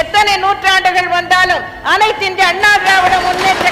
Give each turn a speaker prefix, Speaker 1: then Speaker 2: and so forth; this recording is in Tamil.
Speaker 1: எத்தனை நூற்றாண்டுகள் வந்தாலும் அனைத்து இந்திய அண்ணா திராவிட முன்னேற்ற